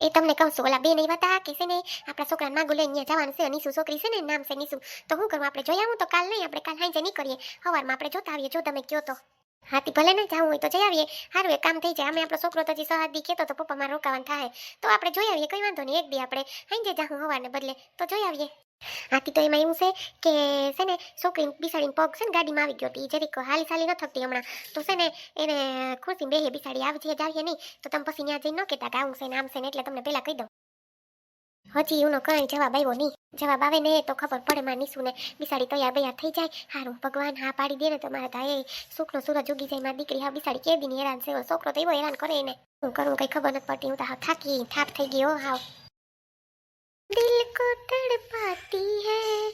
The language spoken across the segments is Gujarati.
એ તમને કહું છું બે નહીં હતા કે છે ને, આપણા છોકરા માગુ લઈને જવાનું છે નીસુ છોકરી છે ને, નામ છે નીસુ તો શું કરું, આપણે જોઈ આવું તો કાલ નહીં, આપણે કાલ હાંજે નીકળીએ. સવારમાં આપણે જોતા આવીએ, જો તમે કયો તો. હાથી ભલે ને જવું હોય તો જઈ આવીએ. સારું એક કામ થઈ જાય. અમે આપણો છોકરો તો હજી સહાદી કહેતો તો પપ્પા મારે રોકાવાનું થાય. તો આપણે જોઈ આવીએ, કંઈ વાંધો નહીં. એક દી આપણે હાંજે જાઉં હવારને બદલે. તો જોઈ આવીએ. હાથી તો એમાં એવું છે કે છે ને, છોકરી બિસાડીને પગ છે ને ગાડીમાં આવી ગયો હતી જરીક હાલી સાલી ન થતી હમણાં. તો છે ને, એને ખુરશી બેહે બિસાડી આવજે જાવીએ નહીં, તો તમે પછી ત્યાં જઈને ન કહેતા કે આવું છે ને, આમ છે ને, એટલે તમને પહેલાં કહી દઉં. હજી એનો કઈ જવાબ આવ્યો નહીં. જવાબ આવે ને તો ખબર પડે માં નીસુને બિસાડી તૈયાર બૈયાર થઈ જાય. હારું, ભગવાન, હા પાડી દે ને તો મારા થાય સુખનો સૂરજ ઉગી જાય. મારી દીકરી હા બિસાડી કે દી હેરાન છે. છોકરો તો એવો હેરાન કરે એને. હું કરું કઈ ખબર નથી પડતી. હું તો થાકી, થાપ થઈ ગયો હાવ. દિલ को तड़पाती है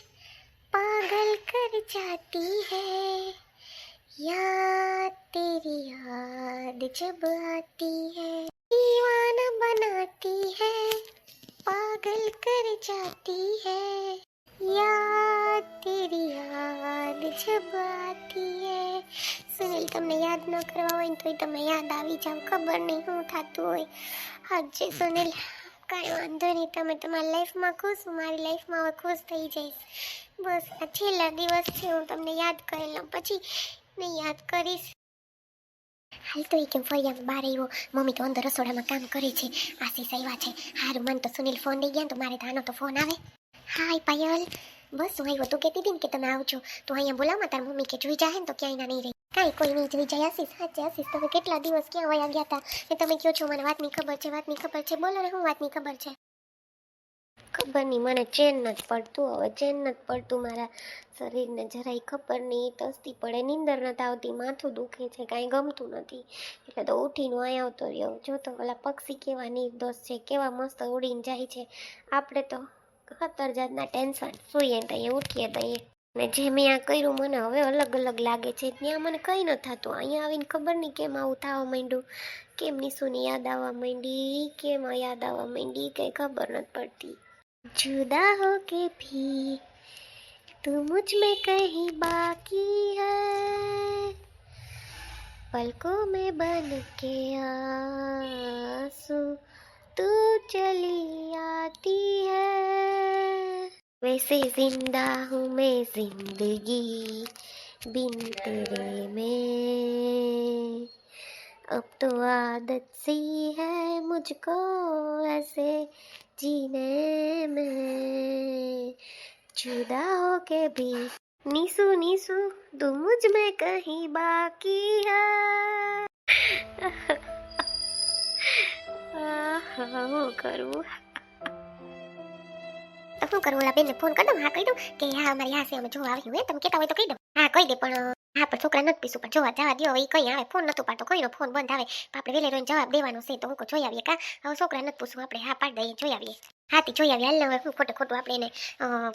पागल कर जाती है याद तेरी याद जब आती है दीवाना बनाती है पागल कर जाती है याद तेरी याद जब आती है સુનિલ તમને યાદ ન કરવા હોય ને તોય તમે યાદ આવી જાવ ખબર નહીં શું થતું હોય હાજે સુનિલ કાંઈ વાંધો નહીં, તમે તમારી લાઈફમાં ખુશ હું મારી લાઈફમાં હવે ખુશ થઈ જઈશ. બસ આ છેલ્લા દિવસ છે હું તમને યાદ કરી લઉં પછી નહીં યાદ કરીશ. હાલ તો એ કેમ ફરિયામાં બહાર આવ્યો. મમ્મી તો અંદર રસોડામાં કામ કરે છે. આશીષ આવ્યા છે. હારું, મન તો સુનિલ ફોન લઈ ગયા તો મારે તો આનો તો ફોન આવે. હાય, પાયલ. બસ, હું આવ્યો. તું કહેતી હતી ને કે તમે આવજો. તો અહીંયા બોલાવમાં, તાર મમ્મી કે જોઈ જાય ને તો ક્યાંય ના નહીં રહી. કાંઈ કોઈ નહીં જોઈ જાય આશીષ સાચે આશીષ તમે કેટલા દિવસ ક્યાં વયા ગયા હતા એ તમે કહો છો, મને વાતની ખબર છે, વાતની ખબર છે. બોલો ને, હું વાતની ખબર છે? ખબર નહીં, મને ચેન નથી પડતું. હવે ચેન નથી પડતું, મારા શરીરને જરાય ખબર નહીં. તસ્તી પડે, નીંદર નથી આવતી, માથું દુખે છે, કાંઈ ગમતું નથી. એટલે તો ઉઠીને અહીં આવતો રહ્યો. જો તો ઓલા પક્ષી કેવા નિર્દોષ છે, કેવા મસ્ત ઉડીને જાય છે. આપણે તો ખતર જાતના ટેન્શન. સૂઈએ તો અહીંયા ઉઠીએ તો અહીંયા ને જે મેં આ કર્યું મને હવે અલગ અલગ લાગે છે ત્યાં મને કંઈ ન થતું અહીંયા આવીને ખબર નહીં કેમ આવું થવા માંડ્યું કેમ નિશુની યાદ આવવા માંડી કેમ યાદ આવવા માંડી કંઈ ખબર નથી પડતી जुदा हो के भी तू मुझ में कहीं बाकी है पलकों में बन के आंसू तू चली आती है वैसे ज़िंदा हूँ मैं ज़िंदगी बिन तेरे में। अब तो आदत सी है मुझको ऐसे जीने में। जुदा हो के भी नीसू नीसू, तू मुझमें कहीं बाकी है। करूँ? તો શું કરું ઓલા બેનને ફોન કરી દઉં, હા કહી દઉં? કે હા, અમારી હા છે, અમે જોવા આવી હોય, તમે કહેતા હોય તો કહી દઉં. હા, કહી દે, પણ હા, પણ છોકરા નથી પીશું પણ જોવા જવા દો એ કઈ આવે ફોન નતું પાડતો કોઈનો ફોન બંધ આવે આપણે વેલે રહીને જવાબ દેવાનો છે, તો હું જોઈ આવીએ કા? હવે છોકરા નથી પૂછવું, આપણે હા પાડી દઈએ, જોઈ આવીએ. હાથી જોઈ આવીએ હાલ હવે શું ખોટું ખોટું આપણે એને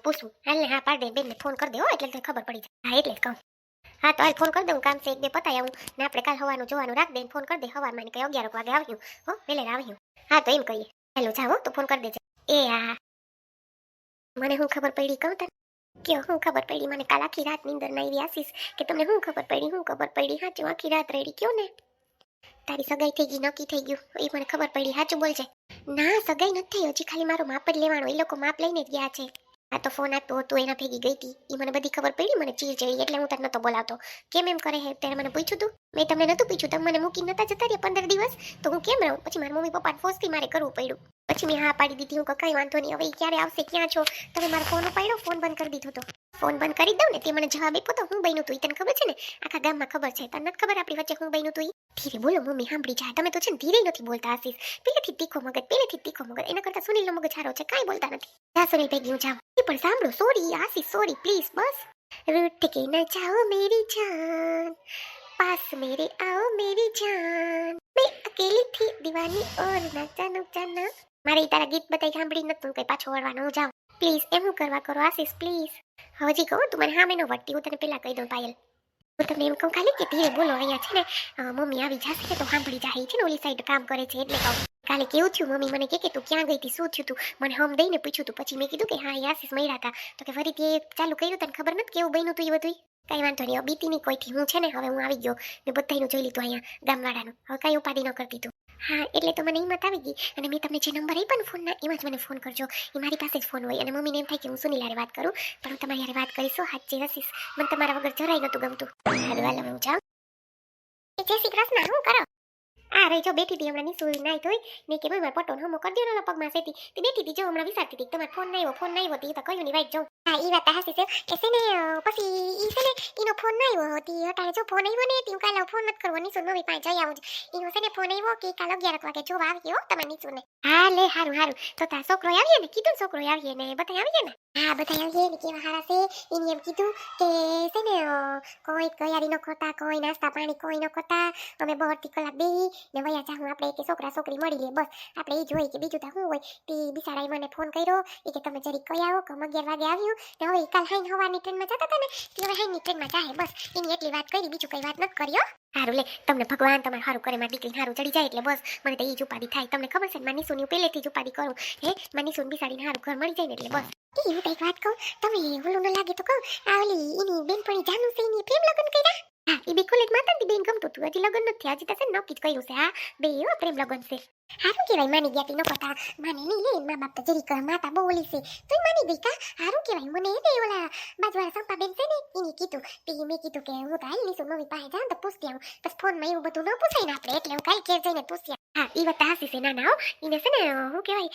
પૂછું. હાલ હા પાડી દે, બેનને ફોન કરી દે, હો, એટલે ખબર પડી જાય. હા, એટલે જ કહું. હા, તો હાલ ફોન કરી દઉં કામ છે, એક બે પતાય આવું. ને આપણે કાલ હવાનું, જોવાનું રાખ દે ફોન કરી દે હવારમાં કઈ અગિયાર વાગે આવ્યું હો વેલે આવ્યું. હા, તો એમ કહીએ. હેલો જાઓ તો ફોન કરી દેજે. એ હા મને હું ખબર પડી કહું તને કયો, હું ખબર પડી? મને કાલ આખી રાત નીંદર ના આવી આશીષ કે તમને હું ખબર પડી? હું ખબર પડી? સાચું આખી રાત રેડી કયો ને? તારી સગાઈ થઈ ગઈ, નક્કી થઈ ગયું. એ મને ખબર પડી. સાચું બોલજે. ના, સગાઈ નથી થઈ. હજી ખાલી મારું માપ જ લેવાનું. એ લોકો માપ લઈને જ ગયા છે. આ તો ફોન આપ્યો તું એના ભેગી ગઈ હતી એ મને બધી ખબર પડી, મને ચીર ચડી એટલે હું તને નતો બોલાવતો. કેમ એમ કરે હે? ત્યારે મને પૂછ્યું તું. મેં તમને નતું પૂછ્યું, તમે મને મૂકી નતા જતા રહ્યા પંદર દિવસ? તો હું કેમ રહું? પછી મારા મમ્મી પપ્પાને ફોર્સથી મારે કરવું પડ્યું. પછી મેં હા પાડી દીધી. હું કઈ વાંધો નહીં, હવે ક્યારે આવશે? ક્યાં છો? તમે મારો ફોન ઉપાડ્યો ફોન બંધ કરી દીધો તો. ફોન બંધ કરી દઉં ને તે મને જવાબ આપ્યો તો હું બન્યું તું તને ખબર છે ને? આખા ગામમાં ખબર છે, તને ખબર આપણી વચ્ચે હું બન્યું તું ધીરે બોલો મમ્મી, સાંભળી જાય તમે તો છે ને ધીરે નથી બોલતા આશીષ. પેલેથી તીખો મગજ પેલેથી તીખો મગજ, એના કરતા સુનિલનો મગજ સારો છે, કાંઈ બોલતા નથી. ના સુનિલ ભેગી, હું જાઉં. એ પણ સાંભળો સોરી આશીષ સોરી પ્લીઝ બસ. રૂઠ કે ના જાઓ મેરી જાન, પાસ મેરે આવો મેરી જાન. મેં અકેલી થી દીવાની ઓર ના જાનો જાના મારે તારા ગીત બતાઈ સાંભળી નતું કઈ પાછો વળવાનું, હું જાઉં. પ્લીઝ એમ કરવા કરો, આશીષ પ્લીઝ હજી કહું તું મને હા મેનો વળતી હું તને પેલા કહી દઉં, પાયલ. હું તમને એમ કહું ખાલી કે ધીરે બોલો, અહીંયા છે ને મમ્મી આવી જશે ને તો સાંભળી જાય, છે ને, ઓલી સાઈડ કામ કરે છે, એટલે કહું. કાલે કેવું થયું, મમ્મી મને કે તું ક્યાં ગઈ હતી? શું થયું તું? મને હમ દઈને પૂછ્યું તું, પછી મેં કીધું કે, હા યાસીસ મળ્યા હતા. તો કે, ફરીથી એ ચાલુ કર્યું તને ખબર નથી કેવું બન્યું તું એ બધું કઈ વાંધો નહીં બીતી ની કોઈથી, હું છે ને, હવે હું આવી ગયો ને બધાનું જોઈ લીધું અહીંયા ગામવાળાનું. હવે કઈ ઉપાધિ ન કરતી તું. હા, એટલે તો મને હિંમત આવી ગઈ. અને મેં તમને જે નંબર આપ્યો ને ફોનના, એમાં જ મને ફોન કરજો. એ મારી પાસે જ ફોન હોય. અને મમ્મીને એમ થાય કે હું સુનિલ હારે વાત કરું. પણ હું તમારી હારે વાત કરીશું, હાચી હસીશ. મને તમારા વગર જરાય નહોતું ગમતું. હારું હાલો, હું જાઉં. જય શ્રી કૃષ્ણ, શું કરો? આ રહી જો બેઠી હતી હમણાં સુઈ, નાઈ ધોઈ. ને કે ભાઈ મારા પટો હમો કરી દેવાનો પગમાં સેતી. તે બેઠી હતી, જો હમણાં વિચારતી હતી તમારો ફોન આવ્યો ફોન આવ્યો, તે તો કહ્યું નહીં વાઈટ જાઉં. હા એ વાત હાસી છે, કે ને પછી ઈ છે ને એનો ફોન આવ્યો હતી અટાણે જો ફોન આવ્યો ને, તે કાલે ફોન નથી કરવો નિસુલ મમ્મી પાસે જઈ આવું એનો છે ને ફોન આવ્યો કે કાલે અગિયાર વાગે, જોવા આવી ગયો તમારે નિસુને હા, લે, હારું હારું. તો તા છોકરો આવીએ ને, કીધું ને છોકરો આવીએ ને બધા આવીએ ને? હા બધા આવીએ ને, કેવા હારા છે, એને એમ કીધું કે છે ને કોઈ તૈયારી ન કરતા, કોઈ નાસ્તા પાણી કોઈ ન કરતા, અમે બહુથી કલાક બેહી ને વયા જાઉં આપણે કે છોકરા છોકરી મળી લે, બસ. આપણે એ જોઈ કે બીજું તો શું હોય. તે બિચારાએ મને ફોન કર્યો એ કે તમે જરી કઈ આવો કમ અગિયાર વાગે આવ્યું. ને હવે કાલ હાઈન હવાની ટ્રેનમાં જતા હતા ને. તે હવે હાઈનની ટ્રેનમાં જાહે, બસ. એની એટલી વાત કરી, બીજું કઈ વાત નથી કર્યો સારું લે, તમને ભગવાન તમારે સારું કરે, મારી દીકરી સારું ચડી જાય એટલે બસ. મને તો એ જ ઉપાધિ થાય. તમને ખબર છે માની સુની પહેલેથી જ ઉપાધિ કરું. હે માની સુન બિસાડીને સારું ઘર મળી જાય ને એટલે બસ. એ હું વાત કહું, તમે ઓલું ન લાગે તો કહું, આ ઓલી એની બેનપણી જાનું છે, એની પ્રેમ લગ્ન કર્યા? હા એ બે કોલેજમાં હતા ને બેન ગમતું હતું હજી લગ્ન નથી, હજી તો છે ને નક્કી જ કર્યું છે, હા. બે હો, પ્રેમ લગ્ન છે. હારું કહેવાય, માની ગયા તી ન પતા. માને નહીં લે, મા બાપ તો જરી કર, માતા બહુ ઓલી છે. તોય માની ગઈ કા? હારું કહેવાય, મને એ ઓલા બાજુવાળા સંપા બેન છે ને એને કીધું. તે મેં કીધું કે હું તો હાલ નીસું મમ્મી પાસે જાઉં તો પૂછતી આવું. બસ ફોનમાં એવું બધું ન પૂછાય ને આપણે, એટલે હું કાલ ઘેર જઈને પૂછ્યા હા એ વાત હાસી છે ના ના હો એને છે ને શું કહેવાય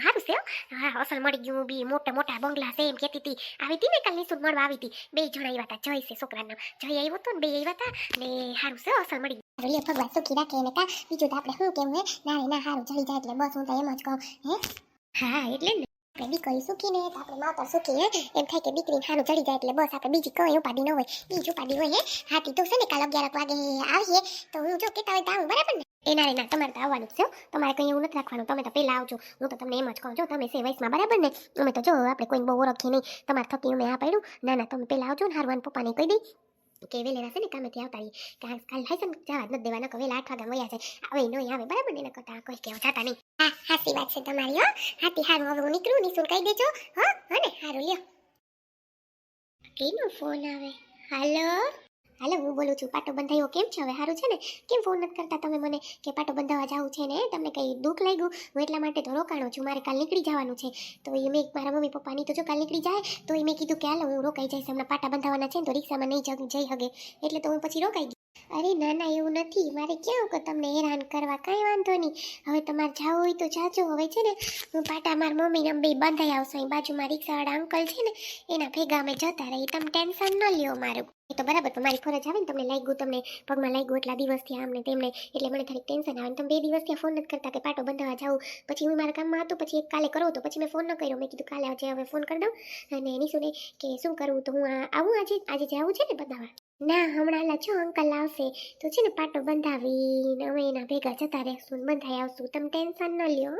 સારું છે હા અસલ મળી ગયું બી મોટા મોટા બંગલા છે એમ કહેતી હતી આવી હતી ને કાલ નિશુન મળવા આવી હતી બે જણા આવ્યા હતા જય છે છોકરાના જય આવ્યો હતો ને બે આવ્યા હતા ને સારું છે અસલ મળી ગયું ભગવાન સુખી રાખે એને કા બીજું તો આપણે શું કેવું હે ના ના સારું જઈ જાય એટલે બસ હું તો એમ જ કહું હે હા એટલે ને આપણે દીકરી સુખી ને તો આપણે માતા સુખી હે એમ થાય કે દીકરી સારું ચડી જાય એટલે બસ આપણે બીજી કોઈ ઉપાડી ન હોય બીજી ઉપાડી હોય હે હાથી તો છે ને કાલ અગિયાર વાગે આવીએ તો હું જો કેતા હોય તો આવું બરાબર ને એ ના તમારે તો આવવાનું છે તમારે કંઈ એવું નથી રાખવાનું. તમે તો પહેલાં આવજો. હું તો તમને એમ જ કહું છું, તમે સેવાઈસમાં બરાબર ને? અમે તો જો, આપણે કોઈ બહુ ઓળખીએ નહીં. તમારે થકી અમે આ પાડ્યું. ના ના, તમે પહેલાં આવજો ને, હારવાન પપ્પાને કહી દઈ કે વેલેરા રહેશે ને કામેથી આવતા કે આ કાલ થાય છે ને, જવા જ નથી દેવાના, કે વેલા આઠ વાગ્યા વયા છે આવે નહીં આવે, બરાબર ને? એના કરતા કોઈ કહેવા જતા નહીં. હા સાચી વાત છે તમારી, હો. હાથી હારું, હવે હું નીકળું નિશુલ કહી દેજો હો ને, હારું, લ્યો. કેનો ફોન આવે? હાલો? હાલો, હું બોલું છું, પાટો બંધાયો કેમ છે? હવે સારું છે ને? કેમ ફોન નથી કરતા તમે મને કે પાટો બંધાવા જવું છે ને? તમને કંઈ દુઃખ લાગ્યું? હું એટલા માટે તો રોકાણો છું, મારે કાલ નીકળી જવાનું છે. તો એ મેં મારા મમ્મી પપ્પાની તો જો કાલ નીકળી જાય, તો એ મેં કીધું કે હાલો, હું રોકાઈ જઈશ. હમણાં પાટા બંધાવાના છે ને, તો રિક્ષામાં નહીં જઈ હગે. એટલે તો હું પછી રોકાઈ ગઈ. અરે ના ના એવું નથી. મારે ક્યાં તમને હેરાન કરવા? કાંઈ વાંધો નહીં. હવે તમારે જવું હોય તો જાજો. હવે છે ને, હું પાટા મારા મમ્મીને બે બંધાઈ આવશે. અહીં બાજુમાં રિક્ષાવાળા અંકલ છે ને, એના ભેગા અમે જતા રહી તમે ટેન્શન ન લ્યો મારું. એ તો બરાબર તમારી ફરજ આવે ને તમને લાગ્યું, તમને પગમાં લાગ્યું એટલા દિવસથી આમને તેમને, એટલે મને થોડીક ટેન્શન આવે તમે બે દિવસથી ફોન નથી કરતા કે પાટો બંધાવા જાઉં. પછી હું મારા કામમાં હતો, પછી એક કાલે કરો તો પછી મેં ફોન ન કર્યો. મેં કીધું કાલે આજે હવે ફોન કરી દઉં. અને નિશુને કે શું કરવું તો હું આવું આજે? આજે જે આવું છે ને બધાવા ના, હમણાં લા છો અંકલ આવશે. તો છે ને પાટો બંધાવીને અમે એના ભેગા જતા રહેશું બંધાઈ આવશું. તમે ટેન્શન ન લ્યો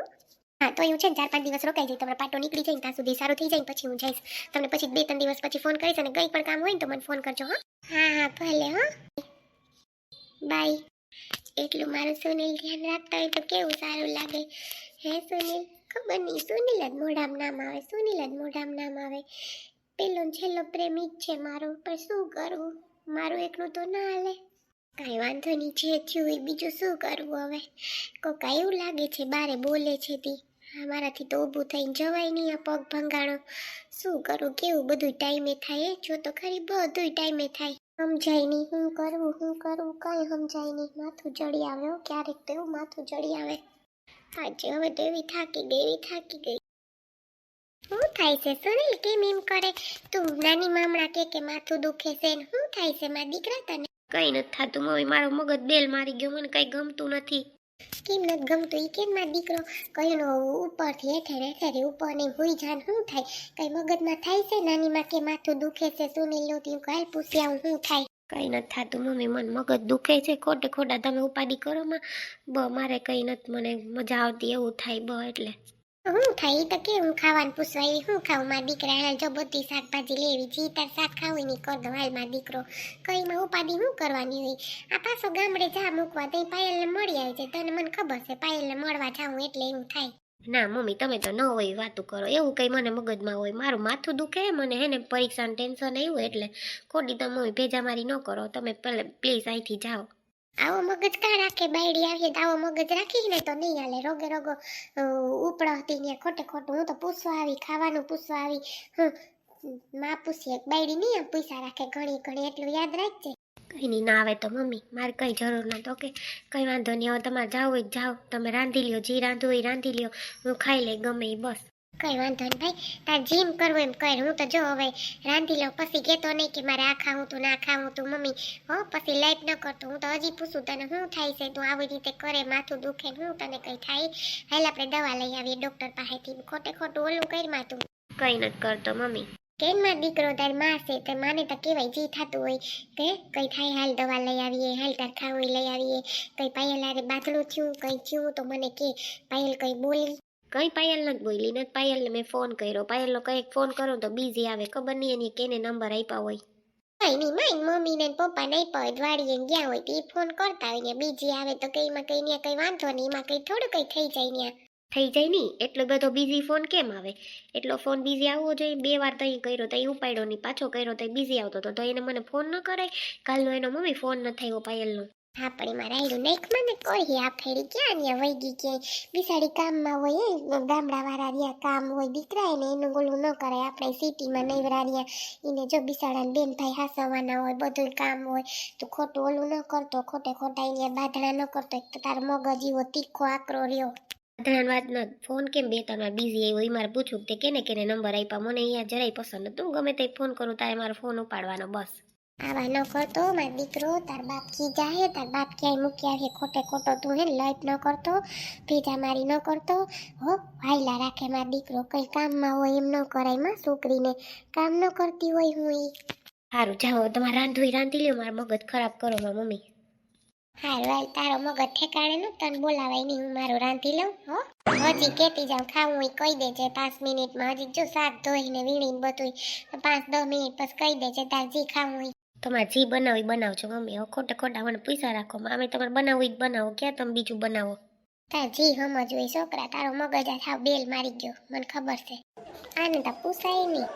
હો. તો એવું છે ને, ચાર પાંચ દિવસ રોકાઈ જાય, તમારો પાટો નીકળી જાય ત્યાં સુધી સારું થઈ જાય પછી હું જઈશ. તમને પછી બે ત્રણ દિવસ પછી ફોન કરીશ અને કંઈ પણ કામ હોય ને, તો મને ફોન કરજો, હા. હા હા, ભલે, હા. બાય. એટલું મારું સુનિલ ધ્યાન રાખતા હોય તો કેવું સારું લાગે? હે, સુનિલ? ખબર નહીં, સુનિલ જ મોઢામ નામ આવે, સુનિલ જ મોઢામ નામ આવે. પેલો છેલ્લો પ્રેમી જ છે મારો, પણ શું કરવું મારું એકલું તો ના હાલે. કાંઈ વાંધો નહીં, જે થયું એ બીજું શું કરવું હવે? કોકા એવું લાગે છે, બારે બોલે છે તી. મારાથી તો ઊભું થઈને જવાય નહીં આ પગ ભંગાણો. શું કરું, કેવું બધું ટાઈમે થાય જો તો ખરી બધું ટાઈમે થાય. સમજાય નહીં શું કરવું શું કરવું, કાંઈ સમજાય નહીં. માથું ચડી આવે ક્યારેક તો એવું માથું ચડી આવે. આજે હવે તો એવી થાકી ગઈ, એવી થાકી ગઈ. શું થાય છે, સુનિલ, કેમ એમ કરે? તું નાની મામડા કે કે માથું દુખે છે ને શું થાય છે, મારા દીકરા તને? કઈ નથી થતું મમ્મી મારો મગજ બેલ મારી ગયો, મને કઈ ગમતું નથી. કેમ નથી ગમતું? એ કેમ મારો દીકરો કઈનો ઉપરથી હેઠે હેઠે ઉપર ને હુઈ જાન શું થાય? કઈ મગજમાં થાય છે? નાની માં કે માથું દુખે છે? સુનિલનું તું કાલ પૂછ્યા આવું શું થાય? કઈ નથી થતું મમ્મી, મને મગજ દુખે છે. ખોટે ખોટા તમે ઉપાડી કરો માં. બ, મારે કઈ નથી, મને મજા આવતી, એવું થાય બ, એટલે. શું થાય ઈ તો કેવું ખાવાનું પૂછવા એ શું ખાવું મારા દીકરા હાલ જો બધી શાકભાજી લેવી જી તાર શાક ખાવું નહીં કર દો હાલ મારા દીકરો કઈમાં ઉપાધિ શું કરવાની હોય? આ પાછો ગામડે જા મૂકવા તઈ પાયલને મળી આવી છે તને મને ખબર છે, પાયલને મળવા જાઉં એટલે એવું થાય. ના મમ્મી, તમે તો ન હોય વાતું કરો. એવું કંઈ મને મગજમાં હોય. મારું માથું દુખે મને, હે ને? પરીક્ષાનું ટેન્શન આવ્યું એટલે ખોટી તો મમ્મી ભેજા મારી ન કરો. તમે પહેલાં પ્લીઝ અહીંથી જાઓ. આવો મગજ કા રાખે? બાયડી આવીએ તો આવો મગજ રાખી ને તો નહીં હાલે. રોગે રોગો ઉપડો હતી ને ખોટે ખોટું. હું તો પૂછવા આવી, ખાવાનું પૂછવા આવી. હમ, માં પૂછીએ. બાયડી નહીં પૈસા રાખે, ઘણી ઘણી, એટલું યાદ રાખજે. કંઈ નહીં, ના આવે તો મમ્મી, મારે કંઈ જરૂર ના તો કે કંઈ વાંધો નહીં. હવે તમારે જાવ હોય જાઓ. તમે રાંધી લ્યો, જે રાંધવું એ રાંધી લ્યો. હું ખાઈ લઈ ગમે એ બસ. કઈ વાંધો નહીં ભાઈ તાર જીમ કરવું એમ કર. હું તો જો હવે રાંધી લઉં. પછી કહેતો નહીં કે મારે આ ખાવું તું ના ખાવું તું. મમ્મી હો પછી લાઈટ ન કરતો. હું તો હજી પૂછું તને શું થાય છે? તું આવી રીતે કરે માથું દુખે હું તને કંઈ થાય? હાલ આપણે દવા લઈ આવીએ ડોક્ટર પાસેથી. ખોટે ખોટું ઓલું કરમાં તું કંઈ નથી કરતો મમ્મી. કેનમાં દીકરો તારમાં છે? તે માને તો કેવાય જી થતું હોય. કે કઈ થાય? હાલ દવા લઈ આવીએ. હાલ તાર ખાવું લઈ આવીએ. કઈ પાયલ આરે બાથડું થયું કઈ થયું તો મને કે. પાયલ કઈ બોલી કંઈ પાયલ નથી બોલી નથી પાયલને મેં ફોન કર્યો. પાયલનો કંઈક ફોન કરો તો બીઝી આવે. ખબર નહીં એની કેને નંબર આપ્યા હોય. કઈ નહીં માઈન મમ્મી ને પપ્પા નહીં પડે વાડીએ ગયા હોય તો એ ફોન કરતા હોય. ને બીજી આવે તો કઈ માં કઈ ને કઈ વાંધો નહીં એમાં કઈ થોડું કઈ થઈ જાય ને થઈ જાય નહીં એટલો બધો બીઝી ફોન કેમ આવે? એટલો ફોન બીઝી આવવો જોઈએ. બે વાર તઈ કર્યો તઈ ઉપાડ્યો નહીં પાછો કર્યો તઈ બીઝી આવતો હતો. તો એને મને ફોન ન કરાય. કાલનો એનો મમ્મી ફોન ન થયો પાયલનો. એમાં રાયડું નાખ મને કોઈ, આ ફેરી ક્યાં ને વહી ગઈ ક્યાંય? બિસાડી કામમાં હોય એ ગામડા વાળા રહ્યા, કામ હોય દીકરા એને એનું ગોલું ન કરે આપણે સિટીમાં નૈવરા રહ્યા એને જો બિસાડાને બેન ભાઈ હાસવાના હોય બધું કામ હોય, તો ખોટું ઓલું ન કરતો, ખોટે ખોટા એને બાધણા ન કરતો. એક તો તારો મગજ એવો તીખો આકરો રહ્યો. ધ્યાન ફોન કેમ બે ત્રણ બીઝી આવ્યો એ મારે પૂછવું કે કેને કેને નંબર આપ્યા, મને અહીંયા જરાય પસંદ તું ગમે તે ફોન કરું, તારે મારો ફોન ઉપાડવાનો, બસ. આવા ન કરતો મારો દીકરો તાર બાપ કી જાહે તાર બાપ ક્યાંય મૂક્યા છે ખોટે ખોટો તું હે લાઈટ ન કરતો ભેજા મારી ન કરતો. હો વાયલા રાખે મારો દીકરો કંઈ કામમાં હોય એમ ન કરાયમાં છોકરીને કામ ન કરતી હોય હું એ સારું જાઓ તમારે રાંધવું રાંધી લ્યો મારા મગજ ખરાબ કરો મારા મમ્મી. હારું હાલ તારો મગજ ઠેકાણે ન તને બોલાવાય નહીં હું મારું રાંધી લઉં હો. હજી કેતી જાઉં ખાવું હોય કહી દેજે પાંચ મિનિટમાં હજી જો શાક ધોઈને વીણીને બધું પાંચ દસ મિનિટ પછી કહી દેજે તાર જે ખાવું હોય. તમારે જે બનાવી બનાવજો મમ્મી. હવે ખોટા ખોટા મને પૈસા રાખો અમે તમારે બનાવવું જ બનાવો. ક્યાં તમે બીજું બનાવો? તાર જી સમજ હોય છોકરા. તારો મગજ આ બેલ મારી ગયો. મને ખબર છે. આને તો પૂછાય નહીં.